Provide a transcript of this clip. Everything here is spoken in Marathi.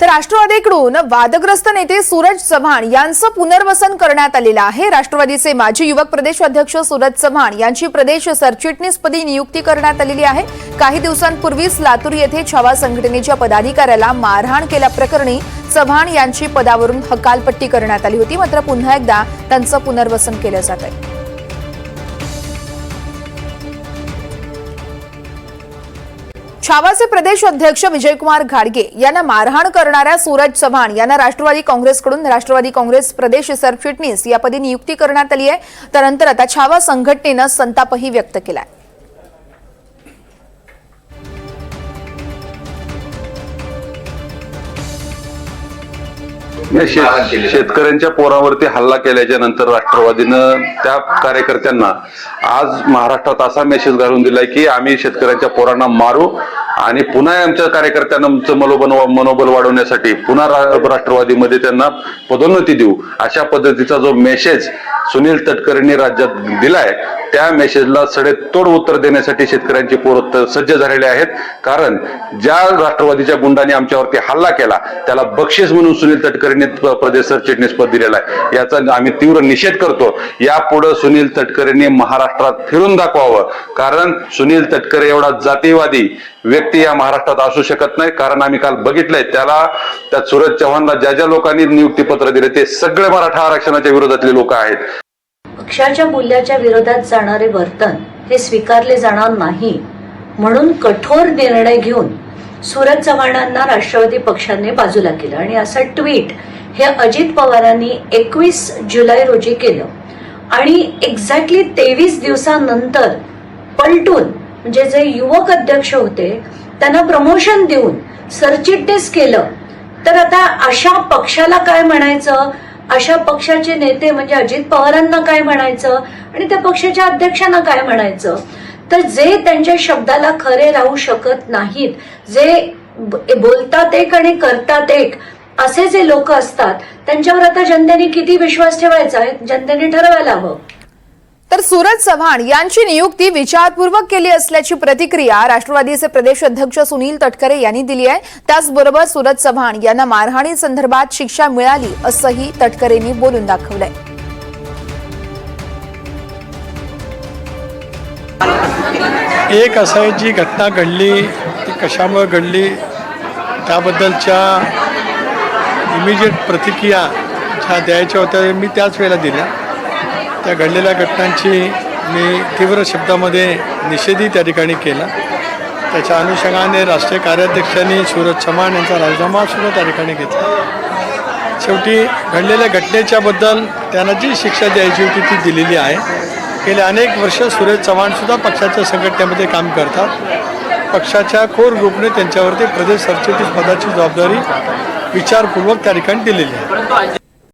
तर राष्ट्रवादीकडून वादग्रस्त नेते सूरज चव्हाण यांचं पुनर्वसन करण्यात आलेलं आहे. राष्ट्रवादीचे माजी युवक प्रदेश अध्यक्ष सूरज चव्हाण यांची प्रदेश सरचिटणीसपदी नियुक्ती करण्यात आलेली आहे. काही दिवसांपूर्वीच लातूर येथे छावा संघटनेच्या पदाधिकाऱ्याला मारहाण केल्याप्रकरणी चव्हाण यांची पदावरून हकालपट्टी करण्यात आली होती. मात्र पुन्हा एकदा त्यांचं पुनर्वसन केलं जात आहे. छावाचे प्रदेश अध्यक्ष विजयकुमार घाडगे यांना मारहाण करणाऱ्या सूरज चव्हाण यांना राष्ट्रवादी काँग्रेसकडून राष्ट्रवादी काँग्रेस प्रदेश सरचिटणीस यापदी नियुक्ती करण्यात आली आहे. त्यानंतर आता छावा संघटनेनं संतापही व्यक्त केला आहे नाही, शेत- शेतकऱ्यांच्या पोरावरती हल्ला केल्याच्यानंतर राष्ट्रवादीनं त्या कार्यकर्त्यांना आज महाराष्ट्रात असा मेसेज घालून दिलाय की आम्ही शेतकऱ्यांच्या पोरांना मारू आणि पुन्हा आमच्या कार्यकर्त्यांना आमचं मनोबल मनोबल वाढवण्यासाठी पुन्हा रा- राष्ट्रवादीमध्ये त्यांना पदोन्नती देऊ अशा पद्धतीचा जो मेसेज सुनील तटकरेंनी राज्यात दिलाय त्या मेसेजला सडेतोड उत्तर देण्यासाठी शेतकऱ्यांची पोरं त- सज्ज झालेले आहेत. कारण ज्या राष्ट्रवादीच्या गुंडांनी आमच्यावरती हल्ला केला त्याला बक्षीस म्हणून सुनील तटकरेंनी प्रदेश सरचिटणीस पद आहे. याचा आम्ही तीव्र निषेध करतो. यापुढे सुनील तटकरेंनी महाराष्ट्रात फिरून दाखवावं. कारण सुनील तटकरे एवढा जातीवादी व्यक्ती या महाराष्ट्रात असू शकत नाही. कारण आम्ही काल बघितलंय त्याला त्या सूरज चव्हाणला ज्या ज्या लोकांनी नियुक्तीपत्र दिले ते सगळे मराठा आरक्षणाच्या विरोधातले लोक आहेत. पक्षाच्या मूल्याच्या विरोधात जाणारे वर्तन हे स्वीकारले जाणार नाही. म्हणून कठोर निर्णय घेऊन सुरज चव्हाणांना राष्ट्रवादी पक्षाने बाजूला केलं. आणि असं ट्विट हे अजित पवारांनी एकवीस जुलै रोजी केलं. आणि एक्झॅक्टली तेवीस दिवसानंतर पलटून म्हणजे जे युवक अध्यक्ष होते त्यांना प्रमोशन देऊन सरचिटणीस केलं. तर आता अशा पक्षाला काय म्हणायचं? अशा पक्षाचे नेते म्हणजे अजित पवारांना काय म्हणायचं? आणि त्या पक्षाच्या अध्यक्षांना काय म्हणायचं? तर जे त्यांच्या शब्दाला खरे राहू शकत नाहीत जे बोलतात एक आणि करतात एक असे जे लोक असतात त्यांच्यावर आता जनतेने किती विश्वास ठेवायचा आहे? जनतेने ठरवायला हवं. तर सूरज चव्हाण यांची नियुक्ती विचारपूर्वक केली असल्याची प्रतिक्रिया राष्ट्रवादीचे प्रदेश अध्यक्ष सुनील तटकरे यांनी दिली आहे. त्याचबरोबर सूरज चव्हाण यांना मारहाणी संदर्भात शिक्षा मिळाली असंही तटकरेंनी बोलून दाखवलंय. एक असं आहे जी घटना घडली ती कशामुळे घडली त्याबद्दलच्या इमिजिएट प्रतिक्रिया ज्या द्यायच्या होत्या मी त्याच वेळेला दिल्या. त्या घडलेल्या घटनांची मी तीव्र शब्दामध्ये निषेधही त्या ठिकाणी केला. त्याच्या अनुषंगाने राष्ट्रीय कार्याध्यक्षांनी सूरज चव्हाण यांचा राजीनामा सुद्धा त्या ठिकाणी घेतला. शेवटी घडलेल्या घटनेच्याबद्दल त्यांना जी शिक्षा द्यायची होती ती दिलेली आहे. गेले अनेक वर्ष सुरेश चव्हाणसुद्धा पक्षाच्या संघटनेमध्ये काम करतात. पक्षाच्या कोर ग्रुपने त्यांच्यावरती प्रदेश सरचिटणीस पदाची जबाबदारी विचारपूर्वक त्या ठिकाणी दिलेली आहे.